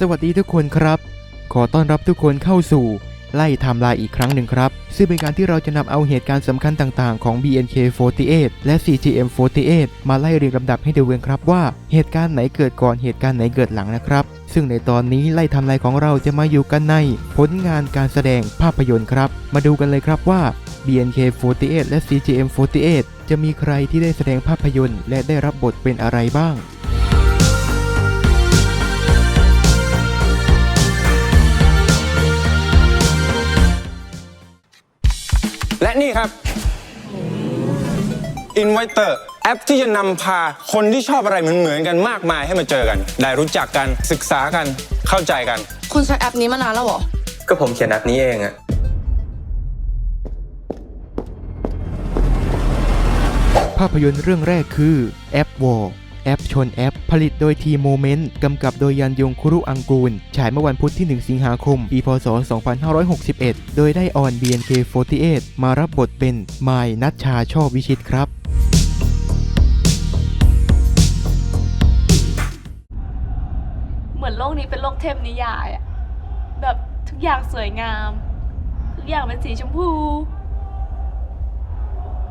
สวัสดีทุกคนครับ ขอต้อนรับทุกคนเข้าสู่ไล่ไทม์ไลน์อีกครั้งหนึ่งครับ ซึ่งเป็นการที่เราจะนำเอาเหตุการณ์สำคัญต่างๆ ของ BNK48 และ CGM48 มาไล่เรียงลำดับให้ดูกันครับว่า เหตุการณ์ไหนเกิดก่อนเหตุการณ์ไหนเกิดหลังนะครับ ซึ่งในตอนนี้ไล่ไทำลายของเราจะมาอยู่กันใน ผลงานการแสดงภาพยนตร์ครับ มาดูกันเลยครับว่า BNK48 และ CGM48 จะมีใครที่ได้แสดงภาพยนตร์ และได้รับบทเป็นอะไรบ้าง และนี่ครับ Inviter แอปที่จะนำพาคนที่ชอบอะไรเหมือนๆกันมากมายให้มาเจอกัน ได้รู้จักกันศึกษากันเข้าใจกัน คุณใช้แอปนี้มานานแล้วเหรอ ก็ผมเขียนแอปนี้เองอะภาพยนตร์เรื่องแรกคือแอปวอล แอปชนแอป ผลิตโดยทีโมเมนต์กำกับโดยยันยงคุรุอังกูล ฉายเมื่อวันพุธที่ 1 สิงหาคม ปี พศ 2561 โดยได้ออน BNK48 มารับบทเป็นมายนัชชาชอบวิชิตครับเหมือนโลกนี้เป็นโลกเทพนิยายอะแบบทุกอย่างสวยงาม ทุกอย่างเป็นสีชมพู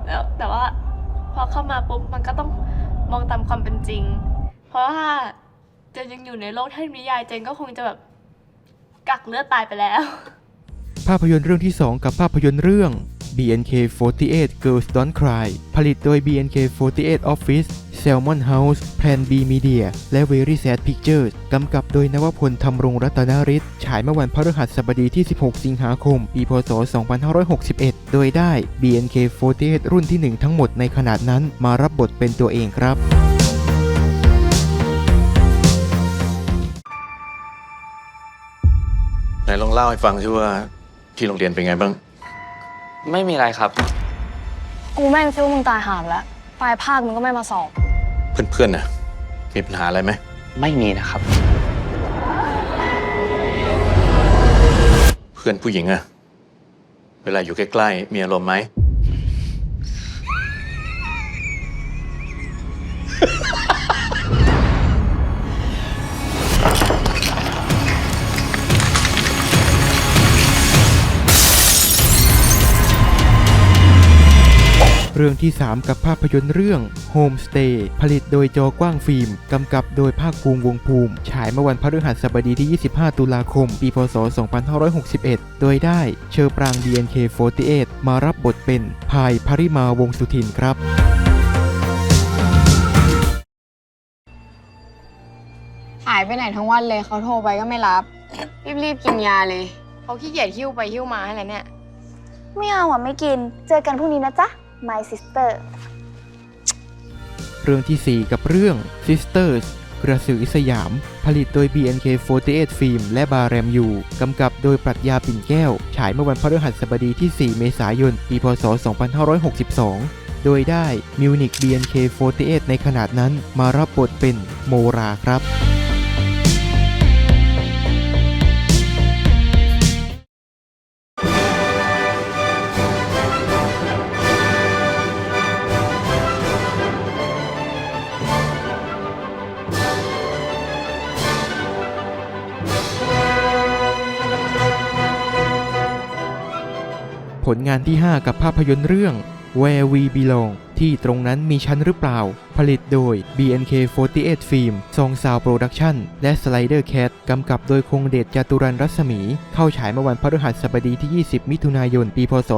แล้วแต่ว่าพอเข้ามาปุ๊บมันก็ต้อง มองตามความเป็นจริง เพราะว่าเจนยังอยู่ในโลกเทพนิยายเจนก็คงจะแบบกักเลือดตายไปแล้ว ภาพยนตร์เรื่องที่ 2 กับภาพยนตร์เรื่อง BNK48 Girls Don't Cry ผลิตโดย BNK48 Office Salmon House Plan B Media และ Very Sad Pictures กำกับโดยนวพลธรรมรงรัตนฤทธิ์ฉายเมื่อวันพฤหัสบดีที่ 16 สิงหาคม ปี พศ 2561 โดยได้ BNK48 รุ่นที่ 1 ทั้งหมดในขนาดนั้นมารับบทเป็นตัวเองครับไหนลองเล่าให้ฟังซิว่าที่โรงเรียนเป็นไงบ้าง ไม่มีอะไรครับ กูแม่งคิดว่ามึงตายหามแล้วปลายภาคมึงก็ไม่มาสอบ เพื่อนๆน่ะมีปัญหาอะไรไหม ไม่มีนะครับ เพื่อนผู้หญิงอะเวลาอยู่ใกล้ๆมีอารมณ์ไหม รื่องที่ 3 กับภาพยนตร์เรื่อง Homestay ผลิตโดยจอกว้างฟิล์ม กำกับโดยภาคภูมิวงภูมิ ฉายเมื่อวันพฤหัสบดีที่ 25 ตุลาคม ปีพศ 2561 โดยได้เชอปราง BNK48 มารับบทเป็นพายพริมาวงสุทินครับหายไปไหนทั้งวันเลยเขาโทรไปก็ไม่รับ รีบๆกินยาเลยเขาขี้เกียจหิ้วไปหิ้วมาให้แล้วเนี่ย ไม่เอาอะไม่กิน เจอกันพรุ่งนี้นะจ๊ะ my sister เรื่องทีสี่ 4 กับเรื่อง Sisters กระสือสยาม ผลิตโดย BNK48 ฟิล์มและบาแรมยูกำกับโดยปรัชญาปิ่นแก้ว ฉายเมื่อวันพฤหัสบดีที่ 4 เมษายน ปี พศ 2562 โดยได้มิวนิก BNK48 ในขนาดนั้นมารับบทเป็นโมราครับ ผลงานที่ 5 กับภาพยนตร์เรื่อง Where We Belong ที่ตรงนั้นมีชั้นหรือเปล่า ผลิตโดย BNK48 ฟิล์มซองซาวโปรดักชั่น และ Slider Cat กำกับโดยคงเดชจตุรันรัศมี เข้าฉายเมื่อวันพฤหัสบดีที่ 20 มิถุนายน ปี พศ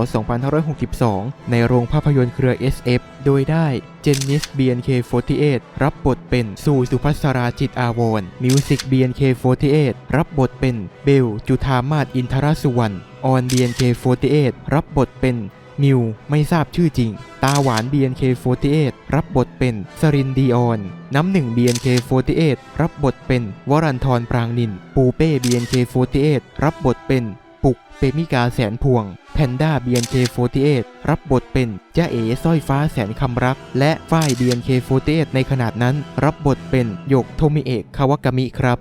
2562 ในโรงภาพยนตร์เครือ SF โดยได้เจนนิส BNK48 รับบทเป็นสู่สุภัสราจิตอาวรมิวสิก BNK48 รับบทเป็นเบล จุธามาศอินทรสุวรรณออน BNK48 รับบทเป็น มิวไม่ทราบชื่อจริง ตาหวาน BNK48 รับบทเป็นสรินดีออน น้ำหนึ่ง BNK48 รับบทเป็นวรันทรปรางนิน ปูเป้ BNK48 รับบทเป็นปุกเปมิกาแสนพวง แพนด้า BNK48 รับบทเป็นจ้าเอ๋สร้อยฟ้าแสนคำรัก และฝ้าย BNK48 ในขนาดนั้น รับบทเป็นหยกโทมิเอะคาวากามิครับ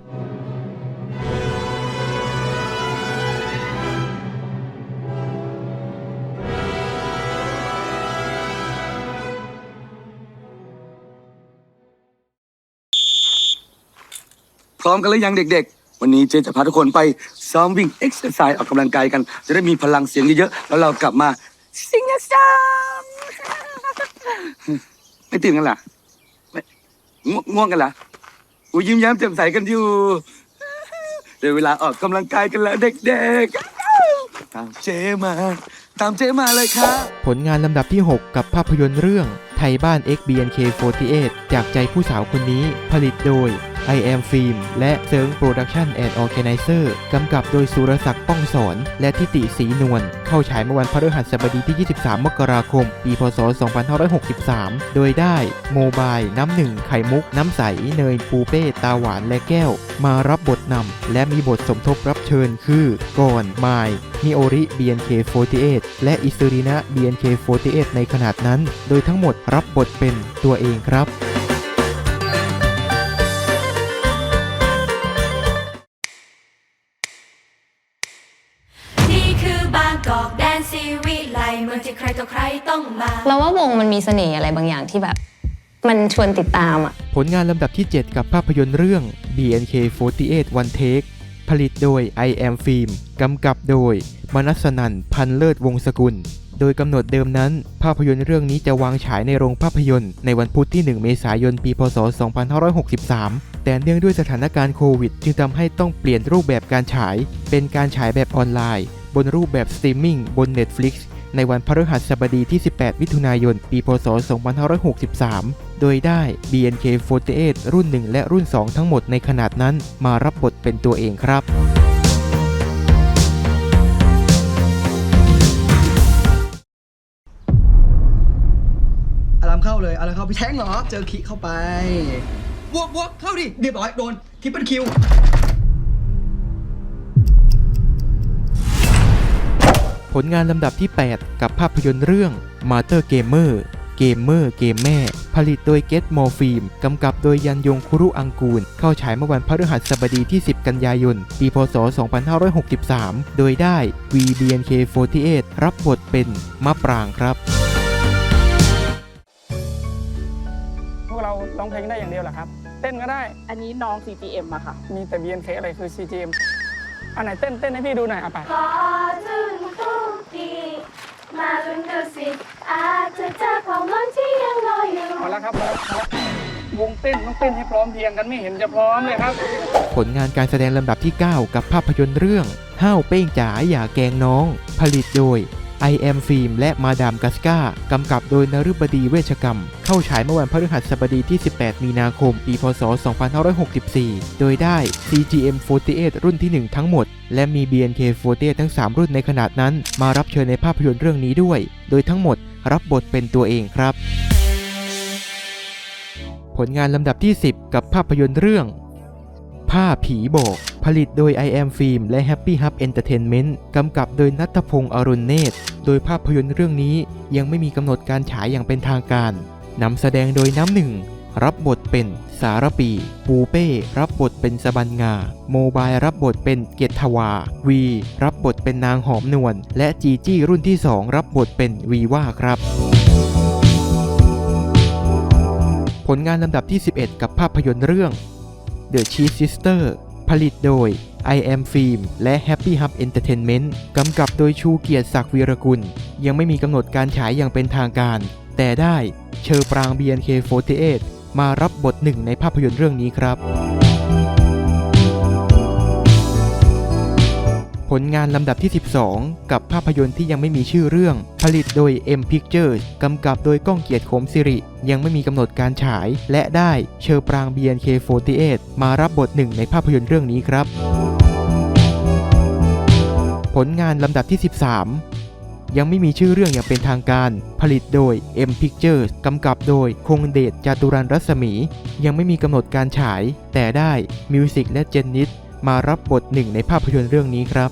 พร้อมกันหรือยังเด็ก ๆ วันนี้เจจะพาทุกคนไปซ้อมวิ่งเอ็กซ์ไซส์ออกกำลังกายกัน จะได้มีพลังเสียงเยอะๆ แล้วเรากลับมาซิงห์ซ้ำไม่ตื่นกันล่ะไม่ง่วงง่วงกันล่ะอูยิ้มแย้มแจ่มใสกันอยู่เดี๋ยวเวลาออกกำลังกายกันแล้วเด็กๆ ตามเจมา ตามเจมาเลยครับผลงานลำดับที่ 6 กับภาพยนตร์เรื่องไทยบ้าน XBNK48 จากใจผู้สาวคนนี้ผลิตโดย I am Film และเซิงโปรดักชั่นแอนด์ออแกไนเซอร์กำกับโดยสุรศักดิ์ป้องสอน และทิติศรีนวล เข้าฉายเมื่อวันพฤหัสบดีที่ 23 มกราคม ปี พศ 2563 โดยได้โมบายน้ำหนึ่งไข่มุก น้ำใส เนยปูเป้ ตาหวานและแก้ว มารับบทนำ และมีบทสมทบรับเชิญคือ ก่อนไมมิโอริ BNK48 และอิสุรินะ BNK48 ในขนาดนั้น โดยทั้งหมดรับบทเป็นตัวเองครับ ที่ใครต่อใครต้องมา เราว่าวงมันมีเสน่ห์อะไรบางอย่างที่แบบ มันชวนติดตามอะ ผลงานลำดับที่ 7 กับภาพยนตร์เรื่อง BNK48 One Take ผลิตโดย I am Film กำกับโดย มนัสนันท์พันเลิศวงศกุล โดยกำหนดเดิมนั้น ภาพยนตร์เรื่องนี้จะวางฉายในโรงภาพยนตร์ในวันพุธที่ 1 เมษายน ปีพศ 2563 แต่เนื่องด้วยสถานการณ์โควิด จึงทำให้ต้องเปลี่ยนรูปแบบการฉาย เป็นการฉายแบบออนไลน์ บนรูปแบบสตรีมมิ่งบน Netflix ในวันพฤหัสบดีที่ 18 มิถุนายน ปี พศ 2563 โดยได้ BNK48 รุ่น 1 และรุ่น 2 ทั้งหมดในขนาดนั้นมารับบทเป็นตัวเองครับอารามเข้าเลยอารามเข้าไปแท้งเหรอ เจอคิเข้าไป บวกบวกเข้าดิ เรียบร้อย โดน ทิปเปิลคิว ลงานลำดับที่ 8 กับภาพยนตร์เรื่อง Mother Gamer เกมเมอร์เกมแม่ ผลิตโดย Get More Film กำกับโดยยันยงคุรุอังกูล เข้าฉายเมื่อวันพฤหัสบดีที่ 10 กันยายน ปีพศ 2563 โดยได้ VBNK48 รับบทเป็นมะปรางครับ พวกเราร้องเพลงได้อย่างเดียวเหรอครับ เต้นก็ได้ อันนี้น้อง CGM อะค่ะ มีแต่ BNK อะไรคือ CGM อันไหนเต้นเต้นให้พี่ดูหน่อยอะไป ขอถึงทุกทีมาจนดูสิ อาจจะเจอความหวังที่ยังรออยู่เอาละครับเอาละเอาละวงเต้นต้องเต้นให้พร้อมเพรียงกันไม่เห็นจะพร้อมเลยครับ ผลงานการแสดงลำดับที่ 9 กับภาพยนตร์เรื่อง ห้าวเป้งจ๋าอย่าแกงน้อง ผลิตโดย I am Film และมาดามกัสกากำกับโดยนฤบดีเวชกรรม เข้าฉายเมื่อวันพฤหัสบดีที่ 18 มีนาคม ปี พศ 2564 โดยได้ CGM48 รุ่นที่ 1 ทั้งหมด และมี BNK48 ทั้ง 3 รุ่นในขนาดนั้น มารับเชิญในภาพยนตร์เรื่องนี้ด้วย โดยทั้งหมดรับบทเป็นตัวเองครับ ผลงานลำดับที่ 10 กับภาพยนตร์เรื่อง ผ้าผีบอก ผลิตโดย I am Film และ Happy Hub Entertainment กำกับโดยนัทพงศ์อรุณเนตร โดยภาพยนตร์เรื่องนี้ยังไม่มีกำหนดการฉายอย่างเป็นทางการนำแสดงโดยน้ำหนึ่ง รับบทเป็นสารปี ปูเป้ รับบทเป็นสบันงา โมบายรับบทเป็นเกียรติทวา วี รับบทเป็นนางหอมนวล และจีจี้รุ่นที่ 2 รับบทเป็นวีว่าครับผลงานลำดับที่ 11 กับภาพยนตร์เรื่อง The Cheese Sister ผลิตโดย I am Film และ Happy Hub Entertainment กำกับโดยชูเกียรติศักดิ์วีรกุล ยังไม่มีกำหนดการฉายอย่างเป็นทางการ แต่ได้เชอปราง BNK48 มารับบทหนึ่งในภาพยนตร์เรื่องนี้ครับ ผลงานลำดับที่ 12 กับภาพยนตร์ที่ยังไม่มีชื่อเรื่อง ผลิตโดย M Pictures กำกับโดยก้องเกียรติโคมสิริ ยังไม่มีกำหนดการฉาย และได้เชอปราง BNK48 มารับบทหนึ่งในภาพยนตร์เรื่องนี้ครับ ผลงานลำดับที่ 13ยังไม่มีชื่อเรื่องอย่างเป็นทางการ ผลิตโดย M Pictures กำกับโดยคงเดชจาตุรันรัศมี ยังไม่มีกำหนดการฉาย แต่ได้มิวสิกและเจนนิส มารับบทหนึ่งในภาพยนตร์เรื่องนี้ครับ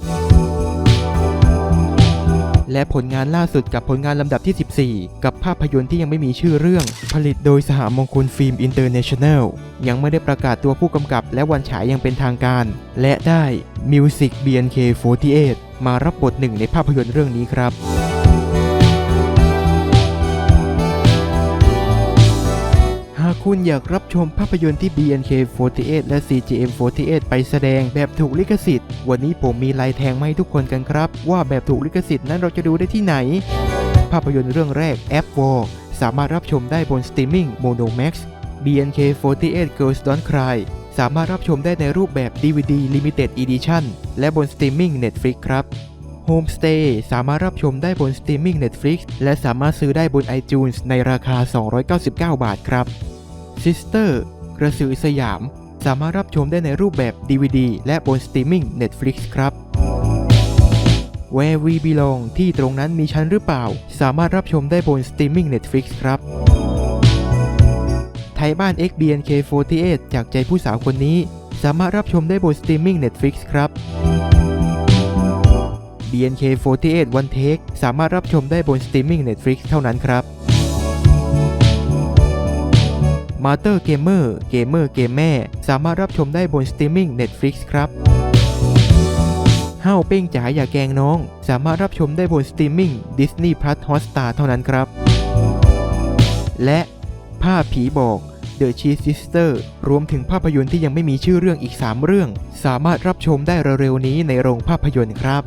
และผลงานล่าสุดกับผลงานลำดับที่ 14 กับภาพยนตร์ที่ยังไม่มีชื่อเรื่อง ผลิตโดยสหมงคลฟิล์มอินเตอร์เนชั่นแนลยังไม่ได้ประกาศตัวผู้กำกับและวันฉายย่างเป็นทางการ และได้ Music BNK48 มารับบทหนึ่งในภาพยนตร์เรื่องนี้ครับ คุณอยากรับชมภาพยนตร์ที่ BNK48 และ CGM48 ไปแสดงแบบถูกลิขสิทธิ์ วันนี้ผมมีลายแทงมาให้ทุกคนกันครับ ว่าแบบถูกลิขสิทธิ์นั้นเราจะดูได้ที่ไหน ภาพยนตร์เรื่องแรก App War สามารถรับชมได้บนสตรีมมิ่ง Monomax BNK48 Girls Don't Cry สามารถรับชมได้ในรูปแบบ DVD Limited Edition และบนสตรีมมิ่ง Netflix ครับ Homestay สามารถรับชมได้บนสตรีมมิ่ง Netflix และสามารถซื้อได้บน iTunes ในราคา 299 บาทครับ Sister กระสือสยาม สามารถรับชมได้ในรูปแบบ DVD และบนสตรีมมิ่ง Netflix ครับ Where We Belong ที่ตรงนั้นมีชั้นหรือเปล่า สามารถรับชมได้บนสตรีมมิ่ง Netflix ครับ ไทยบ้าน XBNK48 จากใจผู้สาวคนนี้ สามารถรับชมได้บนสตรีมมิ่ง Netflix ครับ BNK48 One Take สามารถรับชมได้บนสตรีมมิ่ง Netflix เท่านั้นครับ Master Gamer Gamer เกมแม่ สามารถรับชมได้บนสตรีมมิ่ง Netflix ครับห้าวเป้งจ๋าอย่าแกงน้อง สามารถรับชมได้บนสตรีมมิ่ง Disney Plus Hotstar เท่านั้นครับ และผ้าผีบอก The Cheese Sister รวมถึงภาพยนตร์ที่ยังไม่มีชื่อเรื่องอีก 3 เรื่อง สามารถรับชมได้เร็วๆนี้ในโรงภาพยนตร์ครับ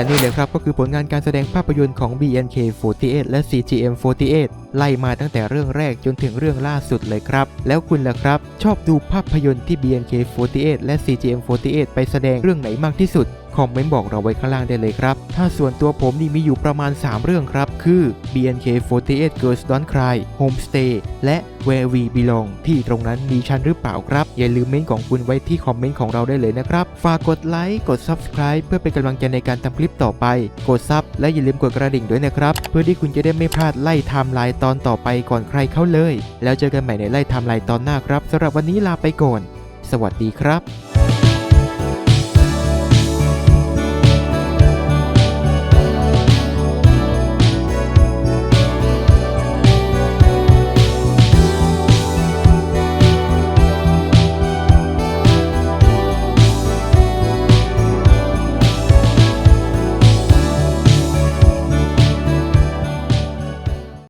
และนี่เลยครับก็คือผลงานการแสดงภาพยนตร์ของ BNK48 และ CGM48 ไล่มาตั้งแต่เรื่องแรกจนถึงเรื่องล่าสุดเลยครับ แล้วคุณล่ะครับ ชอบดูภาพยนตร์ที่ BNK48 และ CGM48 ไปแสดงเรื่องไหนมากที่สุด คอมเมนต์บอกเราไว้ข้างล่างได้เลยครับ ถ้าส่วนตัวผมนี่มีอยู่ประมาณ 3 เรื่องครับ คือ BNK48 Girls Don't Cry Homestay และ Where We Belong ที่ตรงนั้นมีชั้นหรือเปล่าครับ อย่าลืมเม้นของคุณไว้ที่คอมเมนต์ของเราได้เลยนะครับ ฝากกดไลค์ กด Subscribe เพื่อเป็นกำลังใจในการทำคลิปต่อไป กดซับและอย่าลืมกดกระดิ่งด้วยนะครับ เพื่อที่คุณจะได้ไม่พลาดไล่ไทม์ไลน์ตอนต่อไปก่อนใครเข้าเลย แล้วเจอกันใหม่ในไล่ไทม์ไลน์ตอนหน้าครับสำหรับวันนี้ลาไปก่อน สวัสดีครับ